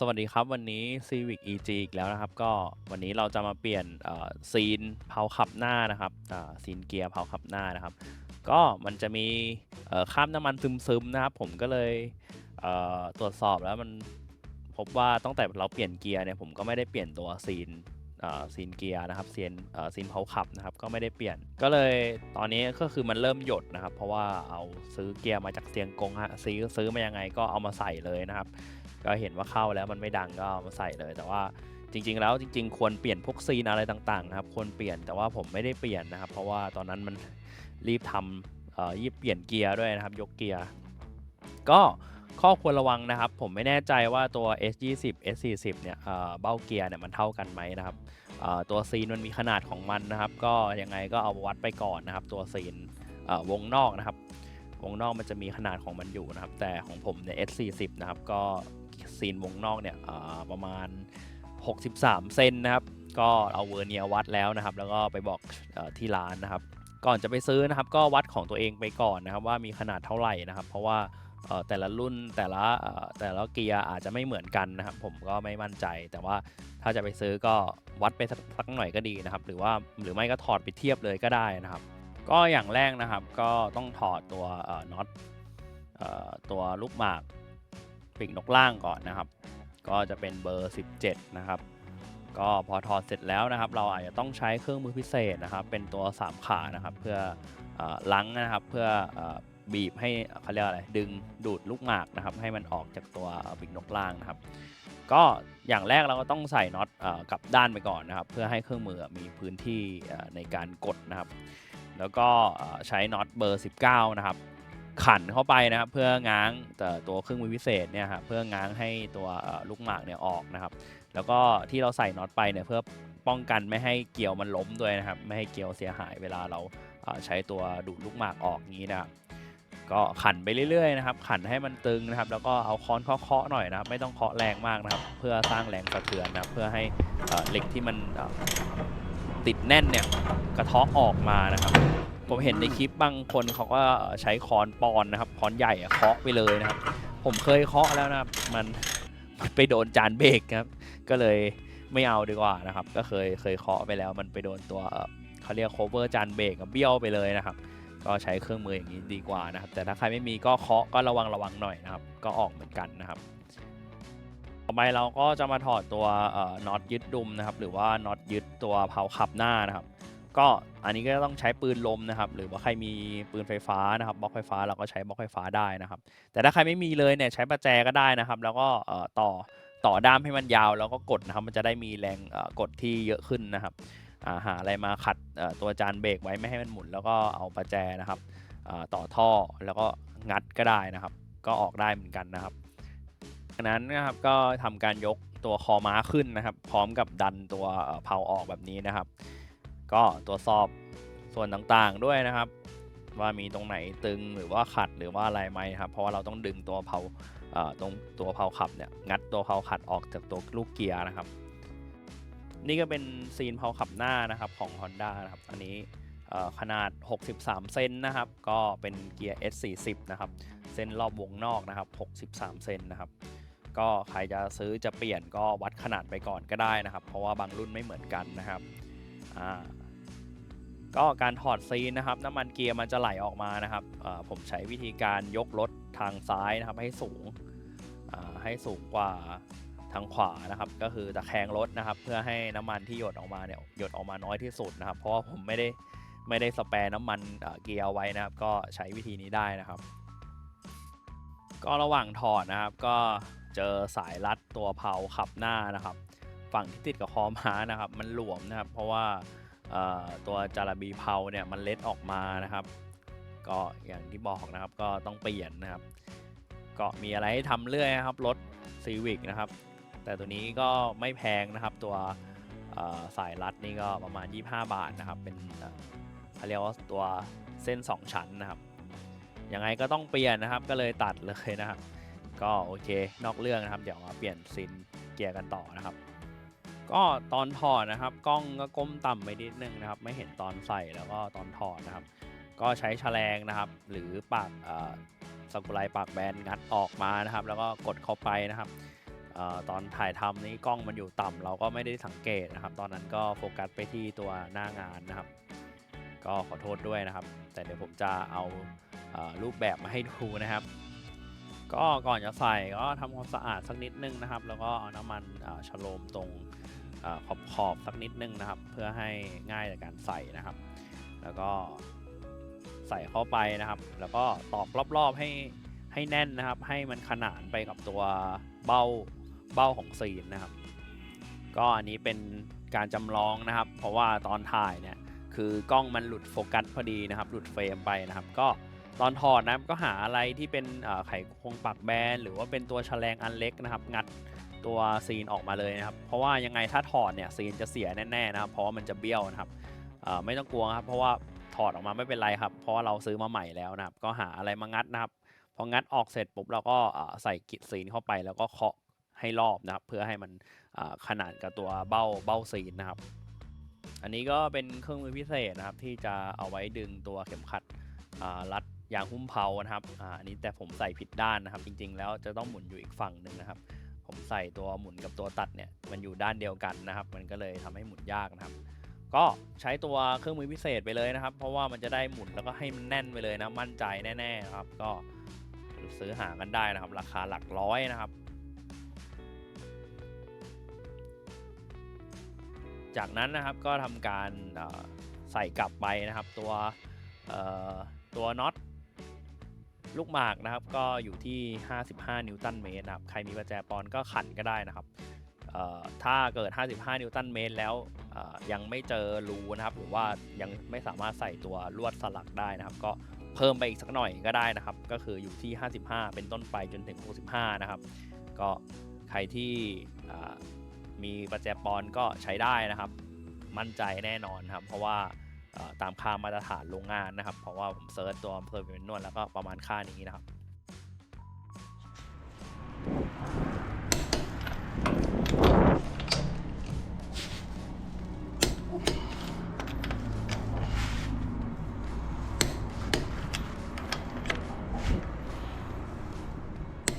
สวัสดีครับวันนี้ Civic EG อีกแล้วนะครับ ก็วันนี้เราจะมาเปลี่ยนซีนเผาขับหน้านะครับซีนเกียร์เผาขับหน้านะครับ ก็มันจะมีเอ่อคราบน้ำมันซึมๆนะครับ ผมก็เลยเตรวจสอบแล้วมันพบว่าตั้งแต่เราเปลี่ยนเกียร์เนี่ยผมก็ไม่ได้เปลี่ยนตัวซีน ซีนเกียร์นะครับเซียนเอ่อซีนเผาขับนะครับก็ไม่ได้เปลี่ยน ก็เลยตอนนี้ก็คือมันเริ่มหยดนะครับ เพราะว่าเอาซื้อเกียร์มาจากเซียงกงฮะซื้อซื้อมายังไงก็เอามาใส่เลยนะครับ ก็เห็นว่าเข้าแล้วมันไม่ดังก็เอามาใส่เลย แต่ว่าจริง ๆ แล้วจริง ๆ ควรเปลี่ยนพวกซีนอะไรต่างๆนะครับควรเปลี่ยนแต่ว่าผมไม่ได้เปลี่ยนนะครับ เพราะว่าตอนนั้นมันรีบทำเอ่อรีบเปลี่ยนเกียร์ด้วยนะครับ ยกเกียร์ก็ ข้อควรระวังนะครับ ผมไม่แน่ใจว่าตัว S20 S40 เนี่ยเอ่อเบ้าเกียร์เนี่ยมันเท่ากันไหมนะครับตัวซีนมันมีขนาดของมันนะครับ ก็ยังไงก็เอาวัดไปก่อนนะครับ ตัวซีนวงนอกนะครับ วงนอกมันจะมีขนาดของมันอยู่นะครับ แต่ของผมเนี่ย S40 นะครับก็ซีนวงนอกเนี่ยประมาณ 63 เซนนะครับ ก็เอาเวอร์เนียวัดแล้วนะครับ แล้วก็ไปบอกอที่ร้านนะครับ ก่อนจะไปซื้อนะครับ ก็วัดของตัวเองไปก่อนนะครับ ว่ามีขนาดเท่าไหร่นะครับ เพราะว่า แต่ละรุ่นแต่ละแต่ละเกียร์อาจจะไม่เหมือนกันนะครับ ผมก็ไม่มั่นใจ แต่ว่าถ้าจะไปซื้อก็วัดไปสักหน่อยก็ดีนะครับ หรือว่าหรือไม่ก็ถอดไปเทียบเลยก็ได้นะครับ ก็อย่างแรกนะครับก็ต้องถอดตัวน็อตตัวลูกหมากปีกนกล่างก่อนนะครับ ก็จะเป็นเบอร์ 17 นะครับ ก็พอถอดเสร็จแล้วนะครับ เราอาจจะต้องใช้เครื่องมือพิเศษนะครับ เป็นตัว 3 ขานะครับ เพื่ออล้างนะครับเพื่ออ บีบให้เขาเรียกอะไรดึงดูดลูกหมากนะครับให้มันออกจากตัวปีกนกล่างนะครับ ก็อย่างแรกเราก็ต้องใส่น็อตกลับด้านไปก่อนนะครับ เพื่อให้เครื่องมือมีพื้นที่ในการกดนะครับ แล้วก็ใช้น็อตเบอร์ 19 นะครับ ขันเข้าไปนะครับเพื่อง้างแต่ตัวเครื่องมือพิเศษเนี่ยครับเพื่อง้างให้ตัวลูกหมากเนี่ยออกนะครับ แล้วก็ที่เราใส่น็อตไปเนี่ยเพื่อป้องกันไม่ให้เกลียวมันล้มด้วยนะครับ ไม่ให้เกลียวเสียหายเวลาเราใช้ตัวดูดลูกหมากออกงี้นะครับ ก็ขันไปเรื่อยๆนะครับขันให้มันตึงนะครับ แล้วก็เอาค้อนเคาะๆหน่อยนะครับ ไม่ต้องเคาะแรงมากนะครับ เพื่อสร้างแรงสะเทือนนะครับเพื่อให้เหล็กที่มันติดแน่นเนี่ยกระเทาะออกมานะครับ ผมเห็นในคลิปบางคนเขาก็ใช้ค้อนปอนนะครับค้อนใหญ่เคาะไปเลยนะครับ ผมเคยเคาะแล้วนะครับมันมันไปโดนจานเบรกครับ ก็เลยไม่เอาดีกว่านะครับ ก็เคยเคยเคาะไปแล้วมันไปโดนตัวเขาเรียก cover จานเบรกเบี้ยวไปเลยนะครับ ก็ใช้เครื่องมืออย่างนี้ดีกว่านะครับ แต่ถ้าใครไม่มีก็เคาะก็ระวังระวังหน่อยนะครับ ก็ออกเหมือนกันนะครับต่อไปเราก็จะมาถอดตัวน็อตยึดดุมนะครับ หรือว่าน็อตยึดตัวเผาขับหน้านะครับ ก็อันนี้ก็ต้องใช้ปืนลมนะครับ หรือว่าใครมีปืนไฟฟ้านะครับบล็อกไฟฟ้าเราก็ใช้บล็อกไฟฟ้าได้นะครับ แต่ถ้าใครไม่มีเลยเนี่ยใช้ประแจก็ได้นะครับ แล้วก็ต่อต่อด้ามให้มันยาวแล้วก็กดนะครับ มันจะได้มีแรงกดที่เยอะขึ้นนะครับ หาอะไรมาขัดตัวจานเบรกไว้ไม่ให้มันหมุน แล้วก็เอาประแจนะครับต่อท่อแล้วก็งัดก็ได้นะครับ ก็ออกได้เหมือนกันนะครับจากนั้นนะครับก็ทำการยกตัวคอม้าขึ้นนะครับ พร้อมกับดันตัวเอ่อเพาออกแบบนี้นะครับ ก็ตรวจสอบส่วนต่างๆด้วยนะครับ ว่ามีตรงไหนตึงหรือว่าขัดหรือว่าอะไรไหมครับ เพราะว่าเราต้องดึงตัวเพาตรงตัวเพาขับเนี่ยงัดตัวเพาขัดออกจากตัวลูกเกียร์นะครับ นี่ก็เป็นซีนเพาขับหน้านะครับของ Honda นะครับอันนี้ขนาด 63 เซนนะครับ ก็เป็นเกียร์ S40 นะครับ เส้นรอบวงนอกนะครับ 63 เซนนะครับ ก็ใครจะซื้อจะเปลี่ยนก็วัดขนาดไปก่อนก็ได้นะครับ เพราะว่าบางรุ่นไม่เหมือนกันนะครับ ก็การถอดซีนนะครับ น้ำมันเกียร์มันจะไหลออกมานะครับ ผมใช้วิธีการยกรถทางซ้ายนะครับให้สูงให้สูงกว่า ทางขวานะครับก็คือตะแคงรถนะครับ เพื่อให้น้ำมันที่หยดออกมาเนี่ยหยดออกมาน้อยที่สุดนะครับ เพราะว่าผมไม่ได้ไม่ได้สแปรน้ำมันเกียร์ไว้นะครับ ก็ใช้วิธีนี้ได้นะครับ ก็ระหว่างถอดนะครับ ก็เจอสายรัดตัวเพาขับหน้านะครับ ฝั่งที่ติดกับคอม้านะครับ มันหลวมนะครับ เพราะว่าตัวจาระบีเพาเนี่ยมันเล็ดออกมานะครับ ก็อย่างที่บอกนะครับก็ต้องเปลี่ยนนะครับ ก็มีอะไรให้ทำเรื่อยนะครับรถซีวิกนะครับ แต่ตัวนี้ก็ไม่แพงนะครับตัวสายรัดนี่ก็ประมาณ 25 บาทนะครับ เป็นเขาเรียกว่าตัวเส้น 2 ชั้นนะครับยังไงก็ต้องเปลี่ยนนะครับก็เลยตัดเลยนะครับ ก็โอเคนอกเรื่องนะครับ เดี๋ยวมาเปลี่ยนซินเกียร์กันต่อนะครับ ก็ตอนถอดนะครับ กล้องก็ก้มต่ำไปนิดนึงนะครับ ไม่เห็นตอนใส่แล้วก็ตอนถอดนะครับ ก็ใช้แฉลงนะครับ หรือปากเอ่อสกุไลปากแบนงัดออกมานะครับ แล้วก็กดเข้าไปนะครับ ตอนถ่ายทำนี้กล้องมันอยู่ต่ำเราก็ไม่ได้สังเกตนะครับ ตอนนั้นก็โฟกัสไปที่ตัวหน้างานนะครับ ก็ขอโทษด้วยนะครับ แต่เดี๋ยวผมจะเอาเอ่อรูปแบบมาให้ดูนะครับ ก็ก่อนจะใส่ก็ทำความสะอาดสักนิดนึงนะครับ แล้วก็เอาน้ำมันฉโลมตรงอขอบขอบๆสักนิดนึงนะครับ เพื่อให้ง่ายในการใส่นะครับ แล้วก็ใส่เข้าไปนะครับ แล้วก็ตอกรอบๆให้ให้แน่นนะครับ ให้มันขนานไปกับตัวเบ้า เบ้าของซีนนะครับ ก็อันนี้เป็นการจำลองนะครับ เพราะว่าตอนถ่ายเนี่ยคือกล้องมันหลุดโฟกัสพอดีนะครับ หลุดเฟรมไปนะครับ ก็ตอนถอดนะก็หาอะไรที่เป็นไขควงปักแบนหรือว่าเป็นตัวแฉลงอันเล็กนะครับ งัดตัวซีนออกมาเลยนะครับ เพราะว่ายังไงถ้าถอดเนี่ยซีนจะเสียแน่ๆนะครับ เพราะว่ามันจะเบี้ยวนะครับไม่ต้องกลัวครับ เพราะว่าถอดออกมาไม่เป็นไรครับ เพราะว่าเราซื้อมาใหม่แล้วนะครับ ก็หาอะไรมางัดนะครับ พองัดออกเสร็จปุ๊บเราก็ใส่กิดซีนเข้าไปแล้วก็เคาะ ให้รอบนะครับ เพื่อให้มันขนาดกับตัวเบ้าเบ้าซีนนะครับ อันนี้ก็เป็นเครื่องมือพิเศษนะครับ ที่จะเอาไว้ดึงตัวเข็มขัดรัดยางหุ้มเพลานะครับอันนี้แต่ผมใส่ผิดด้านนะครับ จริง ๆ แล้วจะต้องหมุนอยู่อีกฝั่งหนึ่งนะครับ ผมใส่ตัวหมุนกับตัวตัดเนี่ยมันอยู่ด้านเดียวกันนะครับ มันก็เลยทำให้หมุนยากนะครับ ก็ใช้ตัวเครื่องมือพิเศษไปเลยนะครับ เพราะว่ามันจะได้หมุนแล้วก็ให้มันแน่นไปเลยนะมั่นใจแน่ๆนะครับ ก็ซื้อหากันได้นะครับ ราคาหลักร้อยนะครับ จากนั้นนะครับก็ทำการใส่กลับไปนะครับ ตัวตัวน็อตลูกหมากนะครับ ก็อยู่ที่ 55 นิวตันเมตรนะครับ ใครมีประแจปอนก็ขันก็ได้นะครับถ้าเกิด 55 นิวตันเมตรแล้วยังไม่เจอรูนะครับ หรือว่ายังไม่สามารถใส่ตัวลวดสลักได้นะครับ ก็เพิ่มไปอีกสักหน่อยก็ได้นะครับ ก็คืออยู่ที่ 55 เป็นต้นไปจนถึง 65 นะครับ ก็ใครที่ มีประแจปอนก็ใช้ได้นะครับ มั่นใจแน่นอนครับ เพราะว่าตามค่ามาตรฐานโรงงานนะครับ เพราะว่าผมเซิร์ชตัวอำเภอเป็นนวดแล้วก็ประมาณค่านี้นะครับ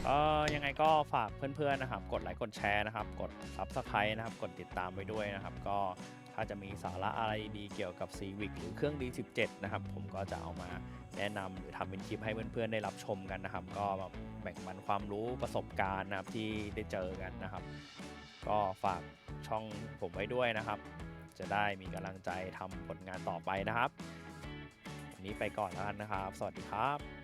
เอ่อยังไงก็ฝากเพื่อนๆนะครับ กดไลค์กดแชร์นะครับ กด Subscribe นะครับ กดติดตามไปด้วยนะครับ ก็ถ้าจะมีสาระอะไรดีเกี่ยวกับ Civic หรือเครื่อง D17 นะครับ ผมก็จะเอามาแนะนำหรือทำเป็นคลิปให้เพื่อนๆได้รับชมกันนะครับ ก็แบบแบ่งปันความรู้ประสบการณ์นะครับที่ได้เจอกันนะครับ ก็ฝากช่องผมไว้ด้วยนะครับ จะได้มีกำลังใจทำผลงานต่อไปนะครับวันนี้ไปก่อนแล้วกันนะครับ สวัสดีครับ